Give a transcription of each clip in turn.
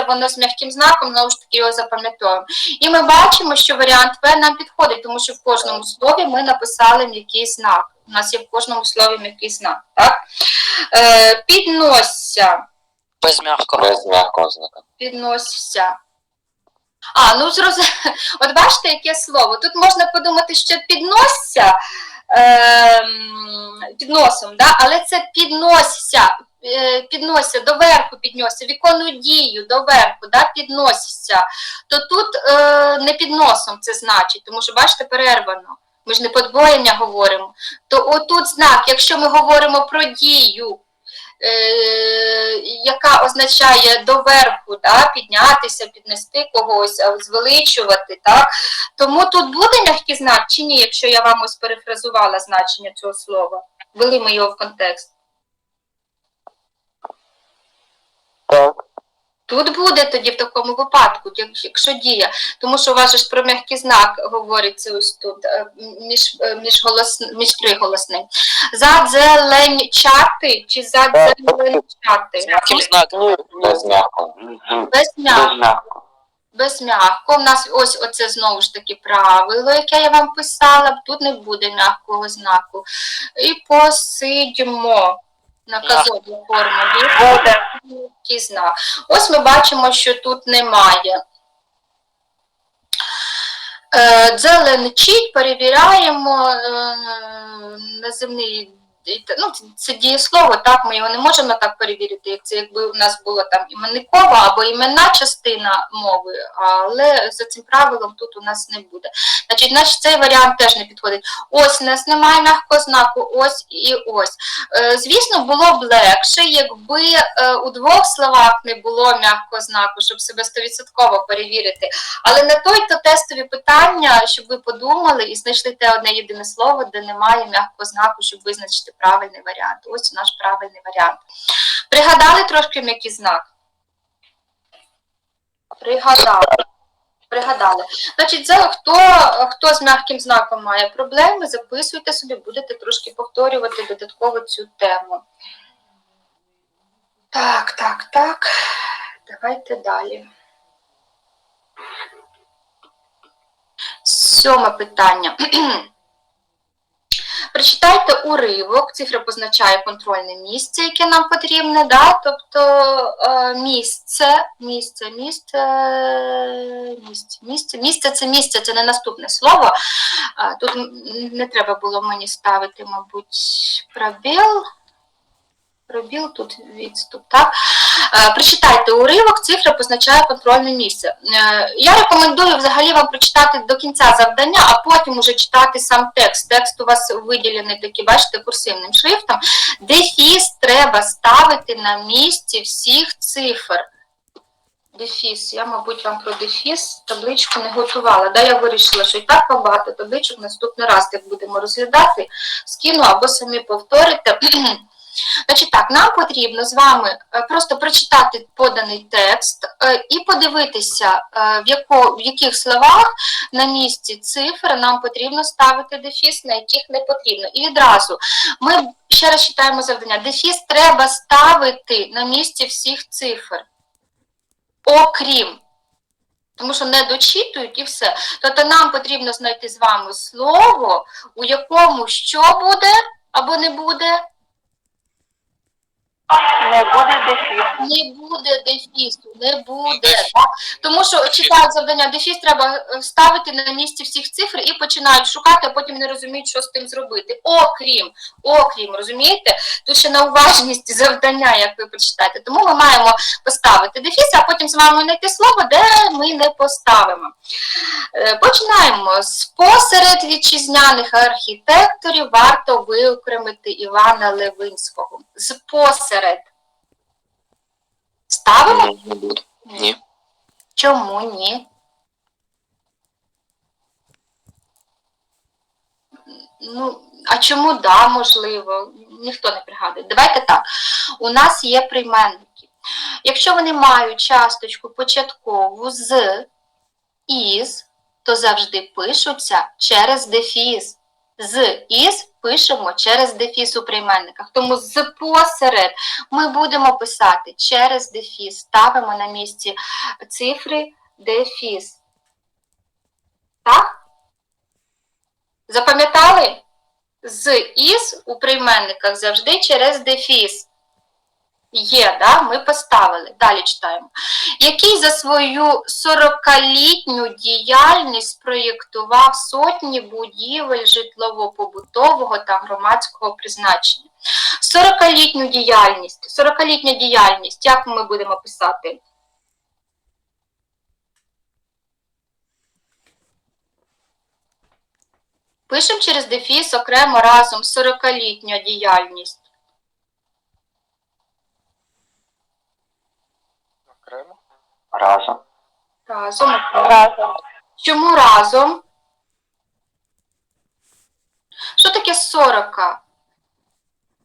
воно з м'яким знаком, знову ж таки його запам'ятовуємо. І ми бачимо, що варіант В нам підходить, тому що в кожному слові ми написали м'який знак. У нас є в кожному слові м'який знак. Так? Е, підносся. Без м'якого. Без м'якого знака. Підносся. А, ну зрозуміло. От бачите, яке слово. Тут можна подумати, що підносся ем, підносом, да? але це підносся, е, підносся, доверху підносся, виконує дію доверху, да? підносся. То тут е, не підносом це значить, тому що бачите, перервано. Ми ж не подвоєння говоримо. То отут знак, якщо ми говоримо про дію, е, яка означає доверху, да, піднятися, піднести когось, звеличувати, так? Тому тут буде м'який знак чи ні, якщо я вам ось перефразувала значення цього слова. Ввели ми його в контекст. Так. Тут буде тоді в такому випадку, якщо дія, тому що у вас же ж про м'який знак говориться ось тут е, між, е, між, голос, між приголосним. Задзеленчати чи задзеленчати? М'яким. Без м'якого. Без м'якого. Без м'якого. У нас ось оце знову ж таки правило, яке я вам писала, тут не буде м'якого знаку. І посидьмо. Наказова форма буде м'який знак. Ось ми бачимо, що тут немає. Е, Дзеленчить перевіряємо е, називний. Ну, це- дієслово, так, ми його не можемо так перевірити, як це якби у нас була там іменникова або іменна частина мови, але за цим правилом тут у нас не буде. Значить, значить цей варіант теж не підходить. Ось у нас немає м'якого знаку, ось і ось. Е, Звісно, було б легше, якби е, у двох словах не було м'якого знаку, щоб себе стовідсотково перевірити. Але на той-то тестові питання, щоб ви подумали і знайшли те одне єдине слово, де немає м'якого знаку, щоб визначити правильний варіант. Ось наш правильний варіант. Пригадали трошки м'який знак? Пригадали. Пригадали. Значить, це хто, хто з м'яким знаком має проблеми, записуйте собі, будете трошки повторювати додатково цю тему. Так, так, так. Давайте далі. Сьоме питання. Прочитайте уривок, цифра позначає контрольне місце, яке нам потрібне, да? тобто е, місце, місце, місце, місце, місце, місце це місце, це не наступне слово. Е, Тут не треба було мені ставити, мабуть, пробіл. Пробіл тут відступ, так? Е, Прочитайте уривок, цифра позначає контрольне місце. Е, Я рекомендую взагалі вам прочитати до кінця завдання, а потім уже читати сам текст. Текст у вас виділений такий, бачите, курсивним шрифтом. Дефіс треба ставити на місці всіх цифр. Дефіс. Я, мабуть, вам про дефіс табличку не готувала. Да, я вирішила, що і так багато табличок наступний раз, як будемо розглядати, скину або самі повторите. Значить так, нам потрібно з вами е, просто прочитати поданий текст е, і подивитися, е, в, яко, в яких словах на місці цифр нам потрібно ставити дефіс, на яких не потрібно. І відразу ми ще раз читаємо завдання. Дефіс треба ставити на місці всіх цифр, окрім. Тому що не дочитують і все. Тобто нам потрібно знайти з вами слово, у якому що буде або не буде. Не буде дефіс. Не буде дефісу, не буде. Так? Тому що читають завдання дефіс, треба е, ставити на місці всіх цифр і починають шукати, а потім не розуміють, що з тим зробити. Окрім, окрім, розумієте? Тут ще на уважність завдання, як ви прочитаєте. Тому ми маємо поставити дефіс, а потім з вами знайти слово, де ми не поставимо. Е, Починаємо. З посеред вітчизняних архітекторів варто виокремити Івана Левинського. З посеред. Ставимо? Не буду. Ні. Чому ні? Ну, а чому да, можливо? Ніхто не пригадує. Давайте так. У нас є прийменники. Якщо вони мають часточку початкову з із, то завжди пишуться через дефіс. З із пишемо через дефіс у прийменниках. Тому з посеред ми будемо писати через дефіс. Ставимо на місці цифри дефіс. Так? Запам'ятали? З із у прийменниках завжди через дефіс. Є, да? ми поставили. Далі читаємо. Який за свою 40-літню діяльність проєктував сотні будівель житлово-побутового та громадського призначення. 40-літню діяльність. 40-літня діяльність. Як ми будемо писати? Пишемо через дефіс окремо разом 40-літня діяльність. Разом. Разом. Разом. Чому разом? Що таке 40?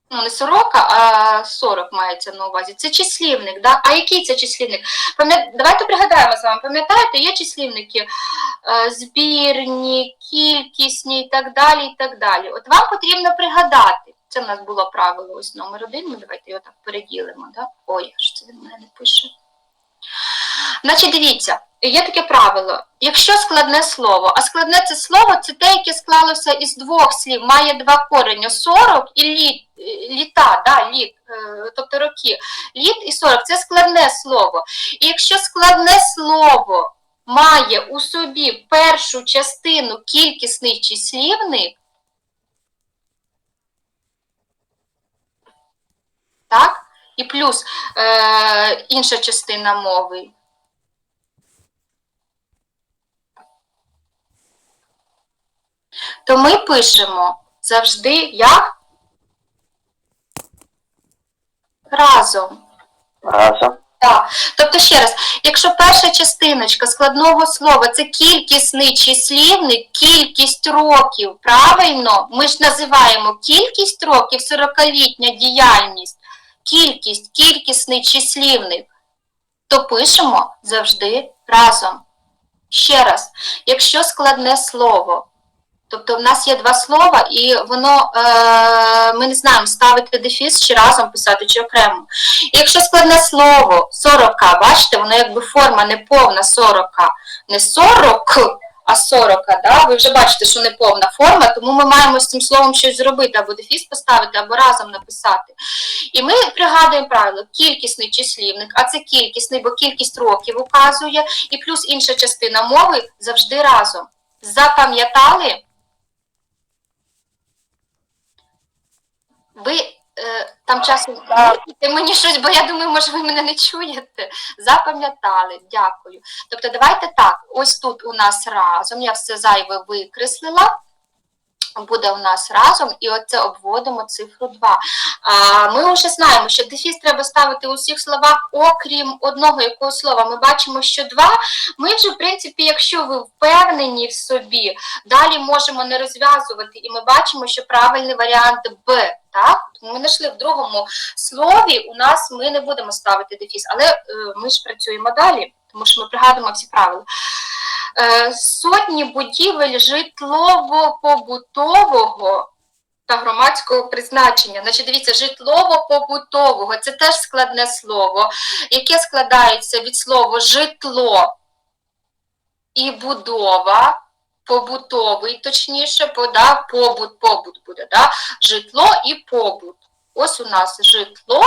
Ну, не 40, а 40 мається на увазі. Це числівник, да? А який це числівник? Пам'ят... Давайте пригадаємо з вами, пам'ятаєте, є числівники е, збірні, кількісні і так далі, і так далі. От вам потрібно пригадати. Це в нас було правило ось номер один. Ми давайте його так переділимо. Да? Ой, що це він мене не пише. Значить, дивіться, є таке правило. Якщо складне слово, а складне це слово це те, яке склалося із двох слів, має два корення 40 і літ, літа, да, літ, е, тобто роки. Літ і 40 це складне слово. І якщо складне слово має у собі першу частину кількісний числівник, так? І плюс е, інша частина мови. То ми пишемо завжди як разом. Разом. Так. Тобто ще раз, якщо перша частиночка складного слова це кількісний числівник, кількість років, правильно, ми ж називаємо кількість років 40-літня діяльність, кількість, кількісний числівник, то пишемо завжди разом. Ще раз, якщо складне слово, тобто в нас є два слова, і воно е, ми не знаємо ставити дефіс чи разом писати, чи окремо. І якщо складне слово 40, бачите, воно якби форма не повна 40, не 40, а 40, да? ви вже бачите, що не повна форма, тому ми маємо з цим словом щось зробити, або дефіс поставити, або разом написати. І ми пригадуємо правило, кількісний числівник, а це кількісний, бо кількість років указує, і плюс інша частина мови завжди разом. Запам'ятали? Ви там часом ти мені щось, бо я думаю, може ви мене не чуєте. Запам'ятали, дякую. Тобто, давайте так, ось тут у нас разом, я все зайве викреслила. Буде у нас разом, і оце обводимо цифру 2. А, ми вже знаємо, що дефіс треба ставити у всіх словах, окрім одного якогось слова. Ми бачимо, що два. Ми вже, в принципі, якщо ви впевнені в собі, далі можемо не розв'язувати, і ми бачимо, що правильний варіант Б. Так? Ми знайшли в другому слові, у нас ми не будемо ставити дефіс, але е, ми ж працюємо далі, тому що ми пригадуємо всі правила. Е, сотні будівель житлово-побутового та громадського призначення. Значить, дивіться, житлово-побутового це теж складне слово, яке складається від слова житло і будова, побутовий, точніше, бо, да, побут, побут буде, да? житло і побут. Ось у нас житло,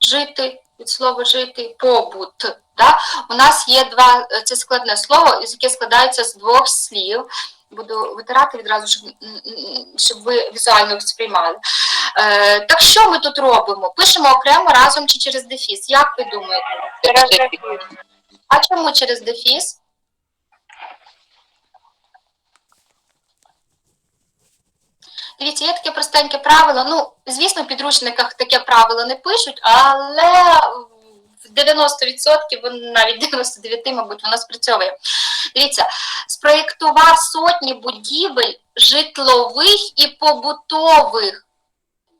жити, від слова жити, побут. Да? У нас є два, це складне слово, яке складається з двох слів. Буду витирати відразу, щоб, щоб ви візуально сприймали. Е, так що ми тут робимо? Пишемо окремо разом чи через дефіс? Як ви думаєте? Через дефіс. А чому через дефіс? Дивіться, є таке простеньке правило. Ну, звісно, в підручниках таке правило не пишуть, але в 90%, вон- навіть 99, мабуть, воно спрацьовує. Дивіться, спроєктував сотні будівель житлових і побутових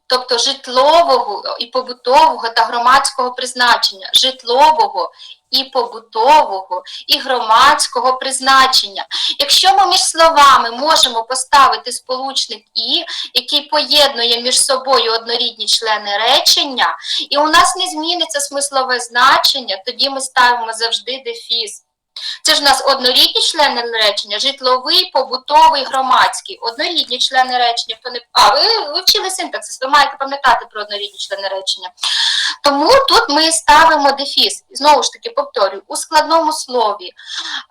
тобто житлового і побутового та громадського призначення, житлового і побутового і громадського призначення. Якщо ми між словами можемо поставити сполучник і, який поєднує між собою однорідні члени речення, і у нас не зміниться смислове значення, тоді ми ставимо завжди дефіс. Це ж у нас однорідні члени речення, житловий, побутовий, громадський. Однорідні члени речення. Хто не... А, ви, ви вчили синтаксис, ви маєте пам'ятати про однорідні члени речення. Тому тут ми ставимо дефіс. Знову ж таки, повторюю, у складному слові,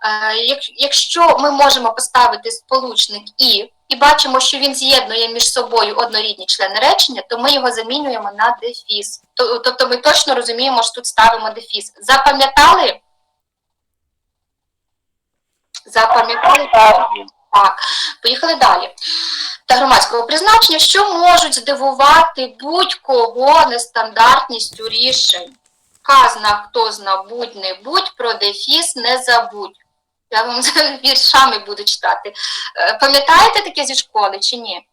е, якщо ми можемо поставити сполучник і, і бачимо, що він з'єднує між собою однорідні члени речення, то ми його замінюємо на дефіс. Тобто ми точно розуміємо, що тут ставимо дефіс. Запам'ятали? Запам'ятали? Так, поїхали далі. Та громадського призначення, що можуть здивувати будь-кого нестандартністю рішень. Казна, хто зна, будь не будь, про дефіс не забудь. Я вам віршами буду читати. Е, Пам'ятаєте таке зі школи чи ні?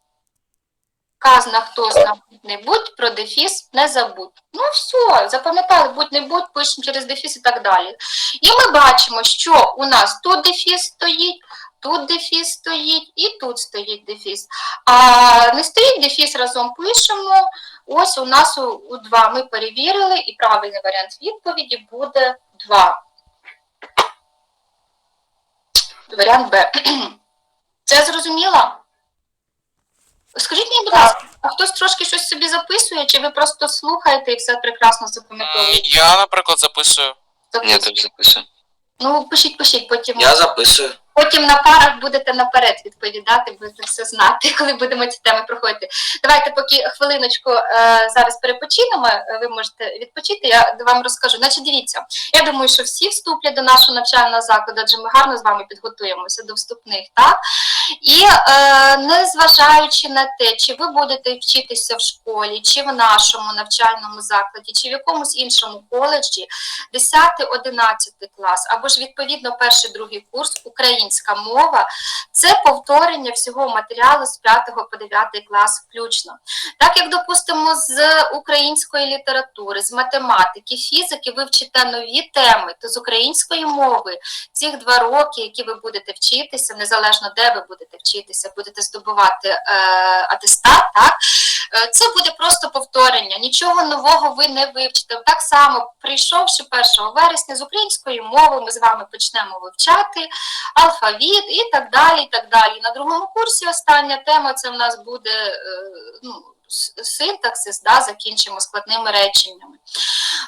Казна, хто зна, будь не будь, про дефіс не забудь. Ну все, запам'ятали, будь не будь, пишемо через дефіс і так далі. І ми бачимо, що у нас тут дефіс стоїть, тут дефіс стоїть і тут стоїть дефіс. А не стоїть дефіс, разом пишемо. Ось у нас у, у 2 ми перевірили, і правильний варіант відповіді буде 2. Варіант Б. Це зрозуміло? Скажіть мені, будь ласка, а хтось трошки щось собі записує, чи ви просто слухаєте і все прекрасно запам'ятовуєте? Я, наприклад, записую. Ні, так записую. Ну, пишіть, пишіть, потім. Я записую. Потім на парах будете наперед відповідати, будете все знати, коли будемо ці теми проходити. Давайте поки хвилиночку е, зараз перепочинемо, е, ви можете відпочити, я вам розкажу. Значить, дивіться, я думаю, що всі вступлять до нашого навчального закладу, адже ми гарно з вами підготуємося до вступних, так? І е, незважаючи на те, чи ви будете вчитися в школі, чи в нашому навчальному закладі, чи в якомусь іншому коледжі, 10-11 клас, або ж відповідно перший другий курс українська мова це повторення всього матеріалу з 5 по 9 клас включно. Так як, допустимо, з української літератури, з математики, фізики ви вчите нові теми, то з української мови цих два роки, які ви будете вчитися, незалежно де ви будете вчитися, будете здобувати е, атестат, так Е, Це буде просто повторення, нічого нового ви не вивчите. Так само, прийшовши 1 вересня з української мови, ми з вами почнемо вивчати алфавіт і так далі. і так далі. На другому курсі остання тема це в нас буде е, ну, синтаксис, да, закінчимо складними реченнями.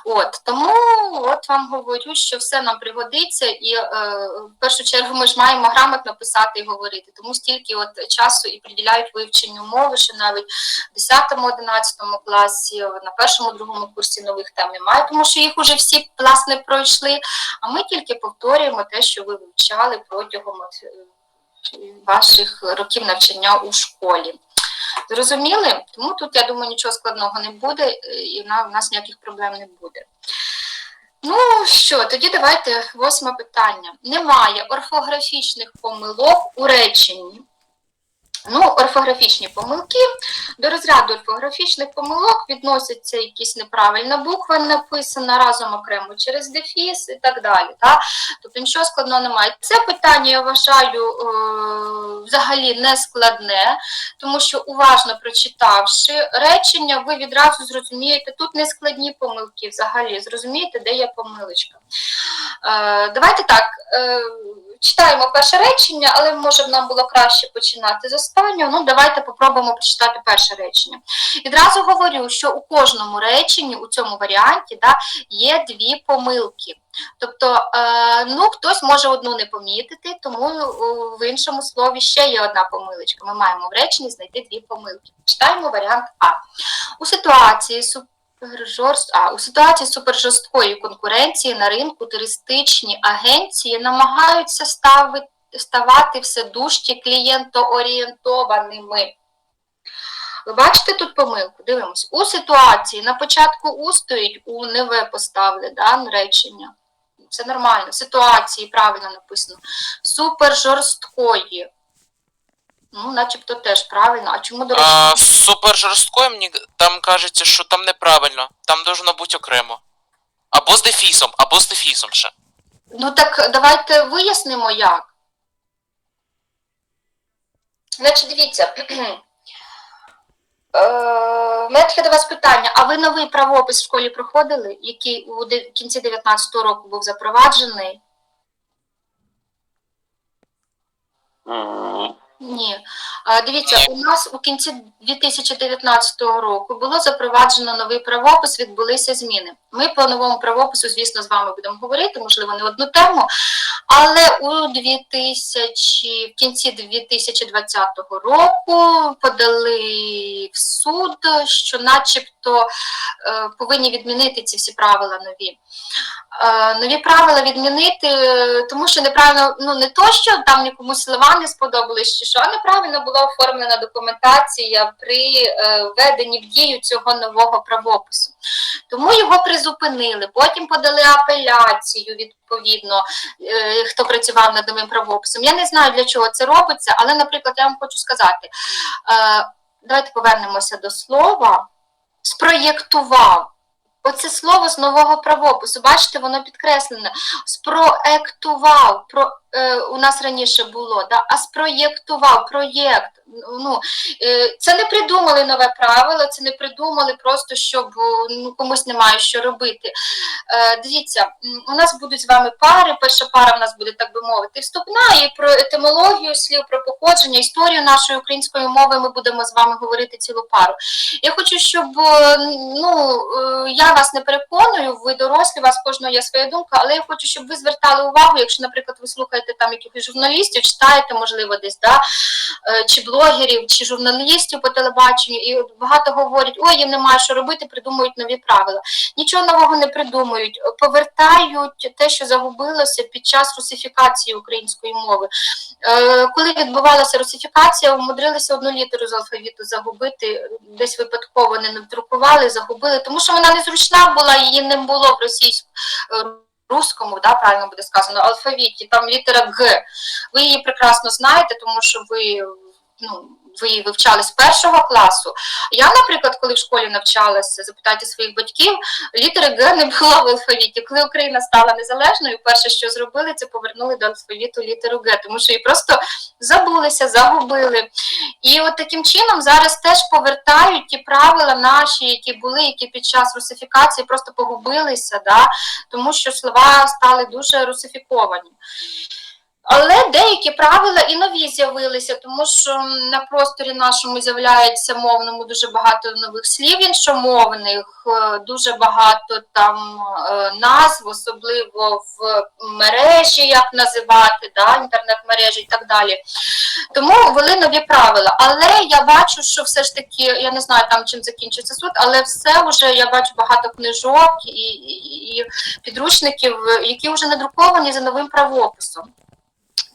От, тому от вам говорю, що все нам пригодиться, і е, в першу чергу ми ж маємо грамотно писати і говорити. Тому стільки от часу і приділяють вивченню мови, що навіть в 10-11 класі, на першому другому курсі нових тем немає, тому що їх уже всі власне пройшли. А ми тільки повторюємо те, що ви вивчали протягом от, е, ваших років навчання у школі. Зрозуміли? Тому тут, я думаю, нічого складного не буде, е, і в нас ніяких проблем не буде. Ну що, тоді давайте восьме питання. Немає орфографічних помилок у реченні. Ну, орфографічні помилки. До розряду орфографічних помилок відносяться якісь неправильна буква написана разом окремо через дефіс і так далі. Так? Тобто нічого складного немає. Це питання я вважаю е, взагалі не складне, тому що уважно прочитавши речення, ви відразу зрозумієте, тут не складні помилки взагалі, зрозумієте, де є помилочка. Е, давайте так. Читаємо перше речення, але може б нам було краще починати з останнього. Ну, давайте попробуємо прочитати перше речення. Відразу говорю, що у кожному реченні, у цьому варіанті, да, є дві помилки. Тобто, е, ну, хтось може одну не помітити, тому е, в іншому слові ще є одна помилочка. Ми маємо в реченні знайти дві помилки. Читаємо варіант А. У ситуації супержорст... а, у ситуації супержорсткої конкуренції на ринку туристичні агенції намагаються ставити, ставати все дужче клієнтоорієнтованими. Ви бачите тут помилку? Дивимось. У ситуації на початку У стоїть У не В поставили да, речення. Це нормально. Ситуації правильно написано. Супержорсткої. Ну, начебто теж правильно. А чому, до речі, А, супер жорсткою мені там кажеться, що там неправильно. Там должно бути окремо. Або з дефісом, або з дефісом ще. Ну так давайте вияснимо як. Значить, дивіться. Е, в мене таке до вас питання. А ви новий правопис в школі проходили, який у кінці 19-го року був запроваджений? Ні. Дивіться, у нас у кінці 2019 року було запроваджено новий правопис, відбулися зміни. Ми по новому правопису, звісно, з вами будемо говорити, можливо, не одну тему, але у 2000, в кінці 2020 року подали в суд, що начебто е, повинні відмінити ці всі правила нові. Е, Нові правила відмінити, е, тому що неправильно, ну не то, що там комусь слова не сподобались, що, неправильно була оформлена документація при е, введенні в дію цього нового правопису. Тому його призупинили. Потім подали апеляцію відповідно, е, хто працював над новим правописом. Я не знаю, для чого це робиться, але, наприклад, я вам хочу сказати: е, давайте повернемося до слова. Спроєктував. Оце слово з нового правопису, бачите, воно підкреслене. Спроектував, про, е, у нас раніше було, да? а спроєктував, проєкт. Ну, е, це не придумали нове правило, це не придумали просто, щоб ну, комусь немає що робити. Е, дивіться, у нас будуть з вами пари. Перша пара в нас буде, так би мовити, вступна, і про етимологію слів, про походження, історію нашої української мови ми будемо з вами говорити цілу пару. Я хочу, щоб ну, я вас не переконую, ви дорослі, у вас кожного є своя думка, але я хочу, щоб ви звертали увагу, якщо, наприклад, ви слухаєте там якихось журналістів, читаєте, можливо, десь, да, е, чи блогерів, чи журналістів по телебаченню, і багато говорять, ой, їм немає що робити, придумують нові правила. Нічого нового не придумують, повертають те, що загубилося під час русифікації української мови. Е, Коли відбувалася русифікація, умудрилися одну літеру з алфавіту загубити, десь випадково не надрукували, загубили, тому що вона незручна була, її не було в російському. Русскому, да, правильно буде сказано, алфавіті, там літера Г. Ви її прекрасно знаєте, тому що ви, ну, ви її вивчали з першого класу. Я, наприклад, коли в школі навчалася, запитайте своїх батьків, літери Г не було в алфавіті. Коли Україна стала незалежною, перше, що зробили, це повернули до алфавіту літеру Г, тому що її просто забулися, загубили. І от таким чином зараз теж повертають ті правила наші, які були, які під час русифікації просто погубилися, да, тому що слова стали дуже русифіковані. Але деякі правила і нові з'явилися, тому що на просторі нашому з'являється мовному дуже багато нових слів іншомовних, е, дуже багато там е, назв, особливо в мережі, як називати, да, інтернет-мережі і так далі. Тому ввели нові правила. Але я бачу, що все ж таки, я не знаю там чим закінчиться суд, але все вже я бачу багато книжок і, і, і підручників, які вже надруковані за новим правописом.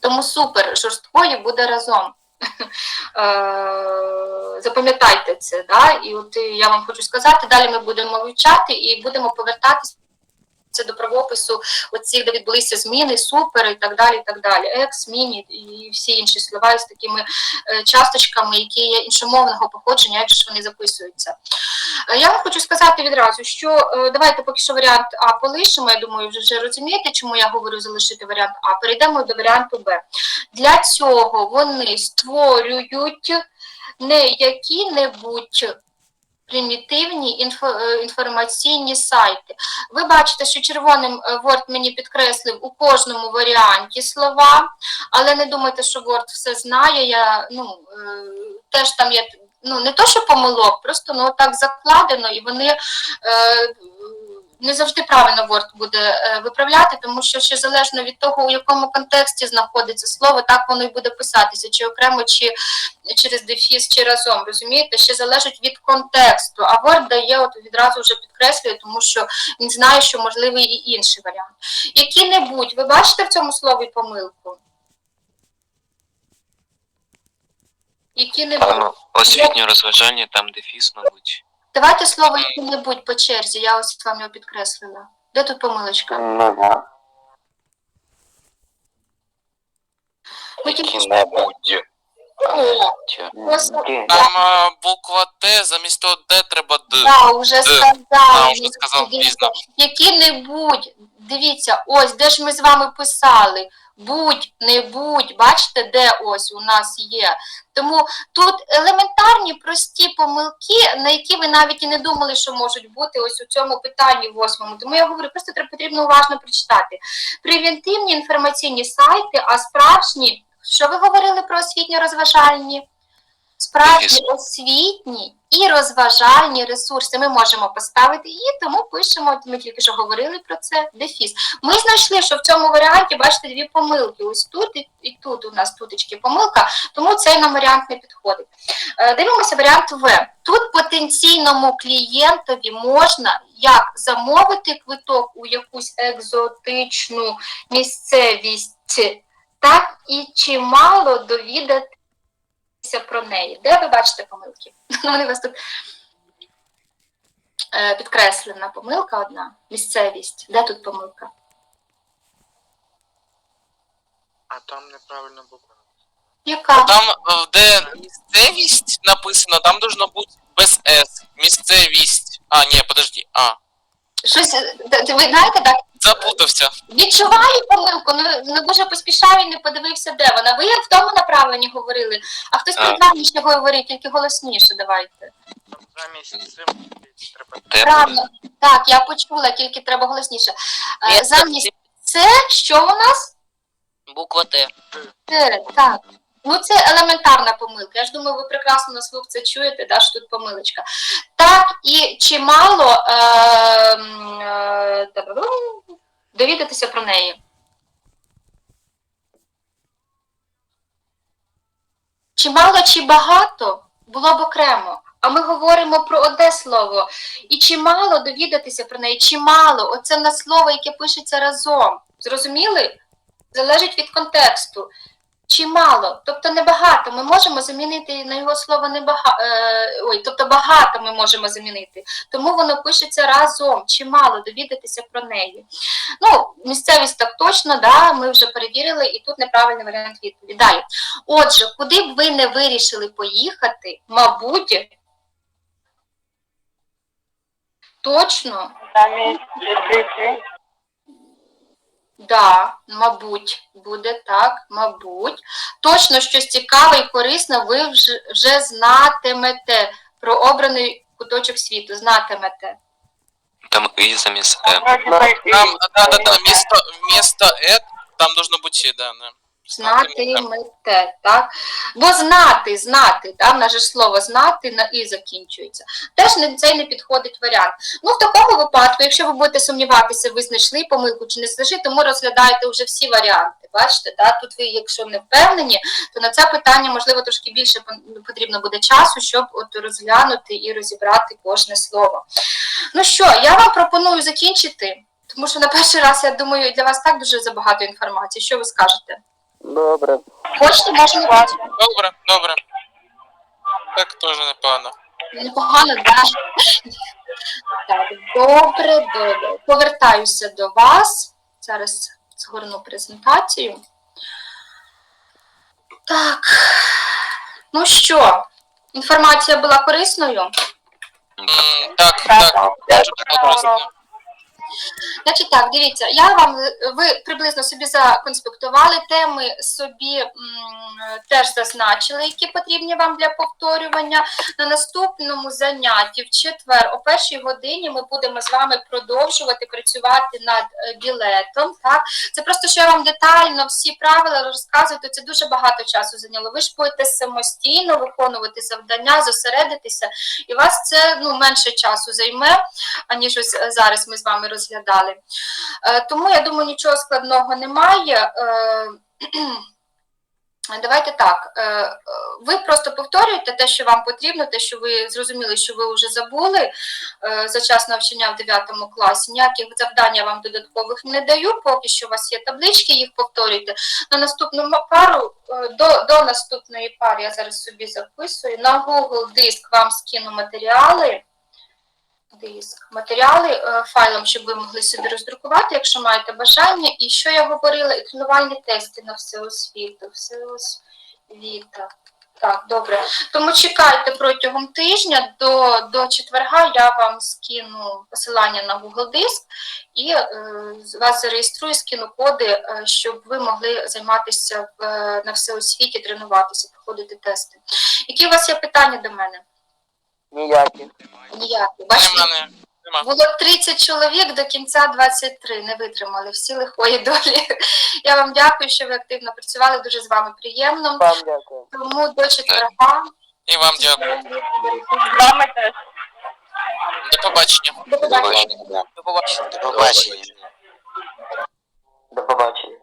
Тому супер, жорсткою буде разом. Е, Запам'ятайте це, да? і от я вам хочу сказати, далі ми будемо вивчати і будемо повертатися до правопису, оці, де відбулися зміни, супер і так далі. і так далі. Екс, міні і всі інші слова з такими е, часточками, які є іншомовного походження, як ж вони записуються. Е, Я вам хочу сказати відразу, що е, давайте поки що варіант А полишимо. Я думаю, ви вже розумієте, чому я говорю залишити варіант А. Перейдемо до варіанту Б. Для цього вони створюють не які-небудь примітивні інфо, е, інформаційні сайти. Ви бачите, що червоним е, Word мені підкреслив у кожному варіанті слова, але не думайте, що Word все знає. Я, ну, е, теж там є ну, не то, що помилок, просто ну, так закладено, і вони е, не завжди правильно Word буде е, виправляти, тому що ще залежно від того, у якому контексті знаходиться слово, так воно і буде писатися, чи окремо, чи через дефіс, чи разом. Розумієте, ще залежить від контексту. А Word дає от відразу вже підкреслює, тому що він знає, що можливий і інший варіант. Які-небудь, ви бачите в цьому слові помилку? Які-небудь. Освітньо розважання, там дефіс, мабуть. Давайте слово які-небудь по черзі, я ось вам його підкреслила. Де тут помилочка? Що- Які-небудь. О, Просто- Там е, буква Т, замість того Д треба Д. Да, уже Д. сказали. Вже сказав пізно. Які-небудь, дивіться, ось де ж ми з вами писали. Будь, не будь, бачите, де ось у нас є. Тому тут елементарні прості помилки, на які ви навіть і не думали, що можуть бути ось у цьому питанні восьмому. Тому я говорю, просто треба потрібно уважно прочитати. Превентивні інформаційні сайти, а справжні, що ви говорили про освітньо-розважальні? Справжні освітні і розважальні ресурси ми можемо поставити і тому пишемо, ми тільки що говорили про це, дефіс. Ми знайшли, що в цьому варіанті, бачите, дві помилки. Ось тут і, і тут у нас тутечки помилка, тому цей нам варіант не підходить. Е, Дивимося варіант В. Тут потенційному клієнтові можна як замовити квиток у якусь екзотичну місцевість, так і чимало довідати про неї. Де ви бачите помилки? Ну, Вони у вас тут е, підкреслена помилка одна. Місцевість. Де тут помилка? А там неправильно буква. Яка? Там, е, де місцевість написано, там должно бути без С. Місцевість. А, ні, подожди. А, Щось, е, ви знаєте, так, запутався. відчуваю помилку, ну не дуже поспішав і не подивився, де вона. Ви в тому направленні говорили, а хтось А. говорить, тільки голосніше давайте. Замість цим треба Правильно. Так, я почула, тільки треба голосніше. Е, Замість це що у нас? Буква Т. Е, так. Ну, це елементарна помилка. Я ж думаю, ви прекрасно на слух це чуєте, да, що тут помилочка. Так, і чимало е, е, довідатися про неї. Чимало чи багато було б окремо. А ми говоримо про одне слово. І чимало довідатися про неї, чимало. Оце на слово, яке пишеться разом. Зрозуміли? Залежить від контексту. Чимало, тобто небагато. Ми можемо замінити на його слово небагато. Е, ой, тобто багато ми можемо замінити. Тому воно пишеться разом. Чимало довідатися про неї. Ну, місцевість так точно, да, ми вже перевірили, і тут неправильний варіант відповіді. Отже, куди б ви не вирішили поїхати, мабуть, точно Да, мабуть, буде так, мабуть. Точно щось цікаве і корисне ви вже, вже знатимете про обраний куточок світу. Знатимете. Там и замість М. Там, да, да, да, вместо, вместо Эд, там должно быть, да, да. Знатимете, так? Бо знати, знати, да? в нас же слово знати на і закінчується. Теж не, цей не підходить варіант. Ну, в такому випадку, якщо ви будете сумніватися, ви знайшли помилку чи не знайшли, тому розглядаєте вже всі варіанти. Бачите, да? тут ви, якщо не впевнені, то на це питання, можливо, трошки більше потрібно буде часу, щоб от розглянути і розібрати кожне слово. Ну що, я вам пропоную закінчити, тому що на перший раз, я думаю, для вас так дуже забагато інформації. Що ви скажете? Добре. Хочете, можемо Добре, добре. Так теж непогано. непогано, да? Так, добре, добре. Повертаюся до вас. Зараз згорну презентацію. Так. Ну що, інформація була корисною? М, Так, так, просто. Значить так, дивіться, я вам ви приблизно собі законспектували теми, собі м, теж зазначили, які потрібні вам для повторювання. На наступному занятті в четвер, о першій годині, ми будемо з вами продовжувати працювати над е, білетом. Так, це просто що я вам детально всі правила розказую, то це дуже багато часу зайняло. Ви ж будете самостійно виконувати завдання, зосередитися, і вас це ну менше часу займе аніж ось е, зараз ми з вами розглядали. Е, Тому я думаю, нічого складного немає. Е, Давайте так. е, Ви просто повторюєте те, що вам потрібно, те, що ви зрозуміли, що ви вже забули за час навчання в 9 класі. Ніяких завдань я вам додаткових не даю, поки що у вас є таблички, їх повторюйте. На наступну пару, до, до наступної пари я зараз собі записую. На Google диск вам скину матеріали диск матеріали е, файлом, щоб ви могли собі роздрукувати, якщо маєте бажання. І що я говорила, і тренувальні тести на всеосвіту. Всеосвіта. Так, добре. Тому чекайте протягом тижня до, до четверга я вам скину посилання на Google Диск і е, вас зареєструю, скину коди, е, щоб ви могли займатися в, е, на всеосвіті, тренуватися, проходити тести. Які у вас є питання до мене? Ніякі. Ніякі. Бачите, Нема, було 30 чоловік до кінця 23, не витримали всі лихої долі. Я вам дякую, що ви активно працювали. Дуже з вами приємно. Вам дякую. Тому до четверга. І вам дякую. Вами теж. До побачення. До побачення. До побачення. До побачення. До побачення.